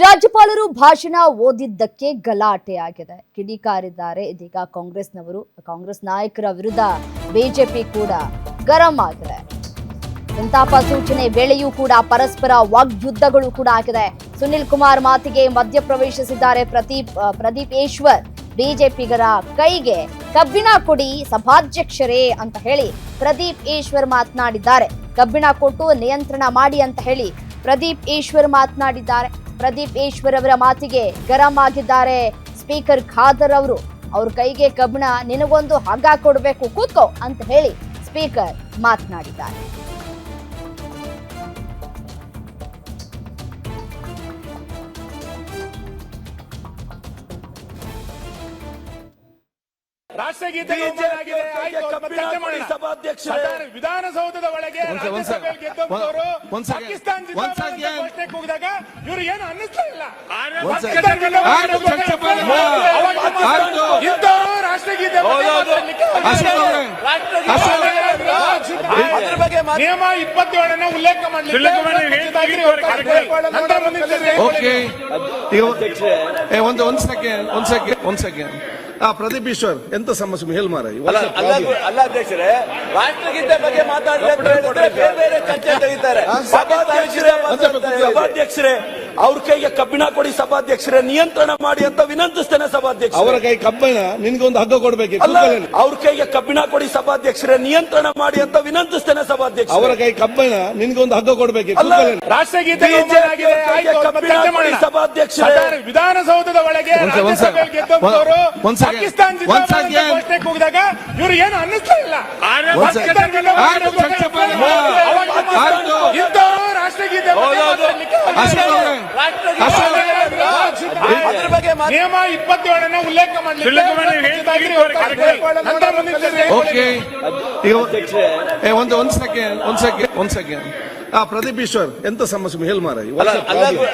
ರಾಜ್ಯಪಾಲರು ಭಾಷಣ ಓದಿದ್ದಕ್ಕೆ ಗಲಾಟೆ ಆಗಿದೆ. ಕಿಡಿಕಾರಿದ್ದಾರೆ ಇದೀಗ ಕಾಂಗ್ರೆಸ್ನವರು, ಕಾಂಗ್ರೆಸ್ ನಾಯಕರ ವಿರುದ್ಧ ಬಿಜೆಪಿ ಕೂಡ ಗರಂ ಆಗಿದೆ. ಸಂತಾಪ ಸೂಚನೆ ವೇಳೆಯೂ ಕೂಡ ಪರಸ್ಪರ ವಾಗ್ಯುದ್ಧಗಳು ಕೂಡ ಆಗಿದೆ. ಸುನಿಲ್ ಕುಮಾರ್ ಮಾತಿಗೆ ಮಧ್ಯಪ್ರವೇಶಿಸಿದ್ದಾರೆ ಪ್ರದೀಪ್ ಪ್ರದೀಪ್ ಈಶ್ವರ್ ಬಿಜೆಪಿಗರ ಕೈಗೆ ಕಬ್ಬಿಣ ಕೊಡಿ ಸಭಾಧ್ಯಕ್ಷರೇ ಅಂತ ಹೇಳಿ ಪ್ರದೀಪ್ ಈಶ್ವರ್ ಮಾತನಾಡಿದ್ದಾರೆ. ಕಬ್ಬಿಣ ಕೊಟ್ಟು ನಿಯಂತ್ರಣ ಮಾಡಿ ಅಂತ ಹೇಳಿ ಪ್ರದೀಪ್ ಈಶ್ವರ್ ಮಾತನಾಡಿದ್ದಾರೆ. ಪ್ರದೀಪ್ ಈಶ್ವರ್ ಅವರ ಮಾತಿಗೆ ಗರಂ ಆಗಿದ್ದಾರೆ. ಸ್ಪೀಕರ್ ಖಾದರ್ ಅವರು, ಅವ್ರ ಕೈಗೆ ಕಬ್ಬಿಣ, ನಿನಗೊಂದು ಹಗ್ಗ ಕೊಡಬೇಕು, ಕೂತ್ಕೋ ಅಂತ ಹೇಳಿ ಸ್ಪೀಕರ್ ಮಾತನಾಡಿದ್ದಾರೆ. ಗೆದ್ದವರು ಒಂದ್ ಸೆಕೆಂಡ್. ಪಾಕಿಸ್ತಾನ. ಘೋಷಣೆ ಕೂಗಿದಾಗ ಇವ್ರು ಏನು ಅನ್ನಿಸ್ತಾ ಇಲ್ಲ. ರಾಷ್ಟ್ರಗೀತೆ ಅದ್ರ ಬಗ್ಗೆ ನಿಯಮ ಇಪ್ಪತ್ತೇಳನ್ನ ಉಲ್ಲೇಖ ಮಾಡಲಿಕ್ಕೆ ಒಂದ್ ಸೆಕೆಂಡ್ ಒಂದ್ ಸೆಕೆಂಡ್ ಒಂದ್ ಸೆಕೆಂಡ್ ಆ ಪ್ರದೀಪ್ ಈಶ್ವರ್ ಎಂತ ಸಮಸ್ಯೆ? ಮೇಲ್ಮಾರ ಮಾರ ಅಲ್ಲ ಅಲ್ಲ ಅಲ್ಲ ಅಧ್ಯಕ್ಷರೇ ರಾಷ್ಟ್ರಗೀತೆ ಬಗ್ಗೆ ಮಾತಾಡಿದ್ರೆ ಬೇರೆ ಬೇರೆ ಚರ್ಚೆ ತೆಗಿತಾರೆ. ಸಭಾಧ್ಯಕ್ಷರೇ ಅವ್ರ ಕೈಗೆ ಕಬ್ಬಿಣ ಕೊಡಿ ಸಭಾಧ್ಯಕ್ಷರೇ ನಿಯಂತ್ರಣ ಮಾಡಿ ಅಂತ ವಿನಂತಿಸ್ತೇನೆ ಸಭಾಧ್ಯಕ್ಷ ಅವರ ಕೈ ಕಬ್ಬಿಣ ನಿನ್ಗೊಂದು ಹಗ್ಗ ಕೊಡ್ಬೇಕು ಅವ್ರ ಕೈಗೆ ಕಬ್ಬಿಣ ಕೊಡಿ ಸಭಾಧ್ಯಕ್ಷರೇ ನಿಯಂತ್ರಣ ಮಾಡಿ ಅಂತ ವಿನಂತಿಸ್ತೇನೆ ಸಭಾಧ್ಯಕ್ಷ ಅವರ ಕೈ ಕಬ್ಬಿಣ ನಿನ್ಗೊಂದು ಹಗ್ಗ ಕೊಡ್ಬೇಕು ರಾಷ್ಟ್ರಗೀತೆ ಸಭಾಧ್ಯಕ್ಷರೇ. ವಿಧಾನಸೌಧದ ಒಳಗೆ. ಪಾಕಿಸ್ತಾನ ಇವ್ರು ಏನು ಅನ್ನಿಸ್ತಾ ಇಲ್ಲ. ಮಾತು- ನಿಯಮ ಇಪ್ಪತ್ತೇಳನ್ನ ಉಲ್ಲೇಖ ಓಕೆ. ಒಂದು ಒಂದ್ ಸೆಕೆಂಡ್ ಒಂದ್ ಸೆಕೆಂಡ್ ಒಂದ್ ಸೆಕೆಂಡ್ ಆ ಪ್ರದೀಪ್ ಈಶ್ವರ್ ಎಂತ ಸಮಸ್ಯೆ? ಹೇಳಿ ಮಾರ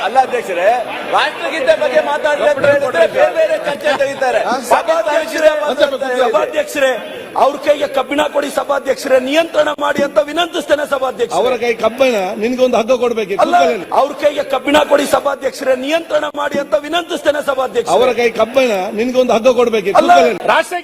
ಅಲ್ಲ ಅಧ್ಯಕ್ಷರೇ ರಾಷ್ಟ್ರಗೀತೆ ಬಗ್ಗೆ ಮಾತಾಡಲಿಕ್ಕೆ ಬೇರೆ ಬೇರೆ ಚರ್ಚೆ ತೆಗಿತಾರೆ. ಸಭಾಧ್ಯಕ್ಷರೇ. ಅವ್ರ ಕೈಗೆ ಕಬ್ಬಿಣ ಕೊಡಿ ಸಭಾಧ್ಯಕ್ಷರೇ ನಿಯಂತ್ರಣ ಮಾಡಿ ಅಂತ ವಿನಂತಿಸ್ತೇನೆ ಸಭಾಧ್ಯಕ್ಷ ಅವರ ಕೈ ಕಬ್ಬಣ ನಿನ್ಗೊಂದು ಹಗ್ಗ ಕೊಡ್ಬೇಕು ಅಲ್ಲ ಅವ್ರ ಕೈಗೆ ಕಬ್ಬಿಣ ಕೊಡಿ ಸಭಾಧ್ಯಕ್ಷರೇ ನಿಯಂತ್ರಣ ಮಾಡಿ ಅಂತ ವಿನಂತಿಸ್ತೇನೆ ಸಭಾಧ್ಯಕ್ಷ ಅವರ ಕೈ ಕಬ್ಬಣ ನಿನ್ಗೊಂದು ಹಗ್ಗ ಕೊಡ್ಬೇಕು ಅಲ್ಲ ರಾಷ್ಟ್ರ